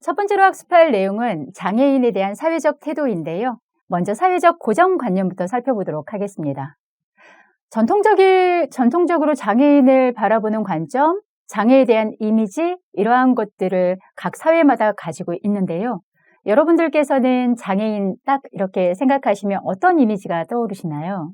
첫 번째로 학습할 내용은 장애인에 대한 사회적 태도인데요. 먼저 사회적 고정관념부터 살펴보도록 하겠습니다. 전통적인, 전통적으로 장애인을 바라보는 관점, 장애에 대한 이미지, 이러한 것들을 각 사회마다 가지고 있는데요. 여러분들께서는 장애인 딱 이렇게 생각하시면 어떤 이미지가 떠오르시나요?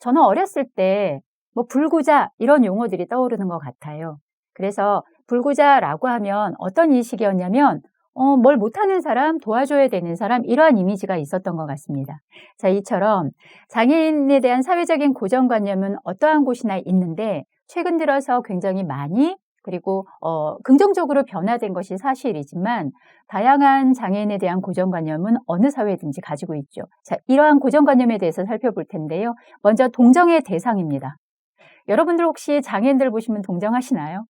저는 어렸을 때 뭐 불구자 이런 용어들이 떠오르는 것 같아요. 그래서 불구자라고 하면 어떤 인식이었냐면 어, 뭘 못하는 사람, 도와줘야 되는 사람, 이러한 이미지가 있었던 것 같습니다. 자, 이처럼 장애인에 대한 사회적인 고정관념은 어떠한 곳이나 있는데, 최근 들어서 굉장히 많이, 그리고, 어, 긍정적으로 변화된 것이 사실이지만, 다양한 장애인에 대한 고정관념은 어느 사회든지 가지고 있죠. 자, 이러한 고정관념에 대해서 살펴볼 텐데요. 먼저 동정의 대상입니다. 여러분들 혹시 장애인들 보시면 동정하시나요?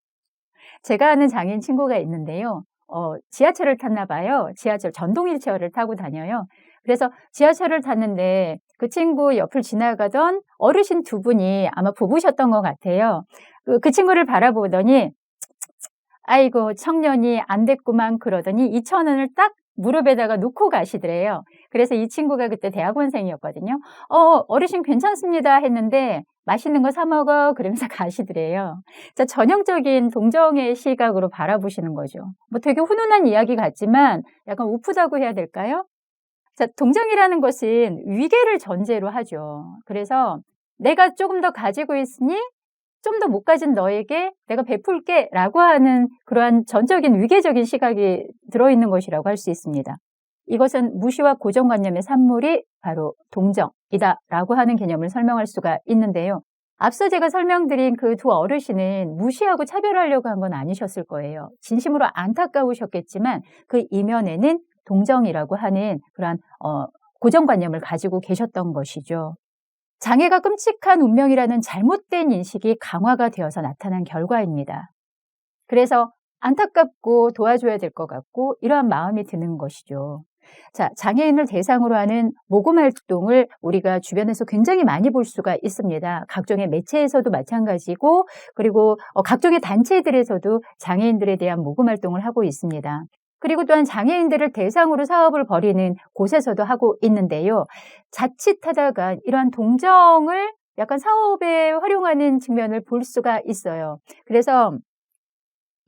제가 아는 장애인 친구가 있는데요. 어, 지하철을 탔나 봐요. 지하철 전동 휠체어를 타고 다녀요. 그래서 지하철을 탔는데 그 친구 옆을 지나가던 어르신 두 분이 아마 부부셨던 것 같아요. 그, 그 친구를 바라보더니 아이고 청년이 안 됐구만 그러더니 2천 원을 딱 무릎에다가 놓고 가시더래요. 그래서 이 친구가 그때 대학원생이었거든요. 어, 어르신 괜찮습니다 했는데 맛있는 거 사 먹어 그러면서 가시더래요. 자, 전형적인 동정의 시각으로 바라보시는 거죠. 뭐 되게 훈훈한 이야기 같지만 약간 우프다고 해야 될까요? 자, 동정이라는 것은 위계를 전제로 하죠. 그래서 내가 조금 더 가지고 있으니 좀 더 못 가진 너에게 내가 베풀게 라고 하는 그러한 전적인 위계적인 시각이 들어있는 것이라고 할 수 있습니다. 이것은 무시와 고정관념의 산물이 바로 동정이다라고 하는 개념을 설명할 수가 있는데요. 앞서 제가 설명드린 그 두 어르신은 무시하고 차별하려고 한 건 아니셨을 거예요. 진심으로 안타까우셨겠지만 그 이면에는 동정이라고 하는 그러한 어, 고정관념을 가지고 계셨던 것이죠. 장애가 끔찍한 운명이라는 잘못된 인식이 강화가 되어서 나타난 결과입니다. 그래서 안타깝고 도와줘야 될 것 같고 이러한 마음이 드는 것이죠. 자, 장애인을 대상으로 하는 모금 활동을 우리가 주변에서 굉장히 많이 볼 수가 있습니다. 각종의 매체에서도 마찬가지고 그리고 어, 각종의 단체들에서도 장애인들에 대한 모금 활동을 하고 있습니다. 그리고 또한 장애인들을 대상으로 사업을 벌이는 곳에서도 하고 있는데요. 자칫하다가 이러한 동정을 약간 사업에 활용하는 측면을 볼 수가 있어요. 그래서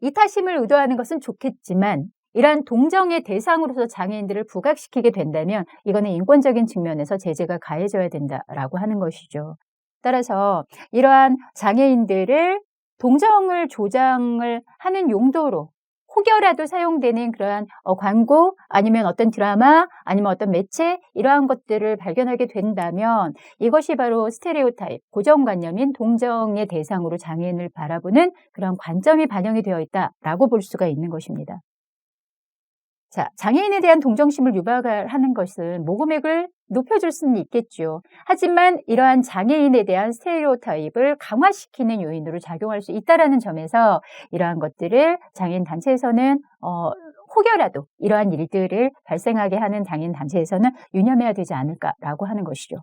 이타심을 의도하는 것은 좋겠지만 이러한 동정의 대상으로서 장애인들을 부각시키게 된다면 이거는 인권적인 측면에서 제재가 가해져야 된다라고 하는 것이죠. 따라서 이러한 장애인들을 동정을 조장을 하는 용도로 혹여라도 사용되는 그러한 어, 광고 아니면 어떤 드라마 아니면 어떤 매체 이러한 것들을 발견하게 된다면 이것이 바로 스테레오타입 고정관념인 동정의 대상으로 장애인을 바라보는 그런 관점이 반영이 되어 있다라고 볼 수가 있는 것입니다. 자, 장애인에 대한 동정심을 유발하는 것은 모금액을 높여줄 수는 있겠죠. 하지만 이러한 장애인에 대한 스테레오타입을 강화시키는 요인으로 작용할 수 있다는 점에서 이러한 것들을 장애인 단체에서는 어, 혹여라도 이러한 일들을 발생하게 하는 장애인 단체에서는 유념해야 되지 않을까라고 하는 것이죠.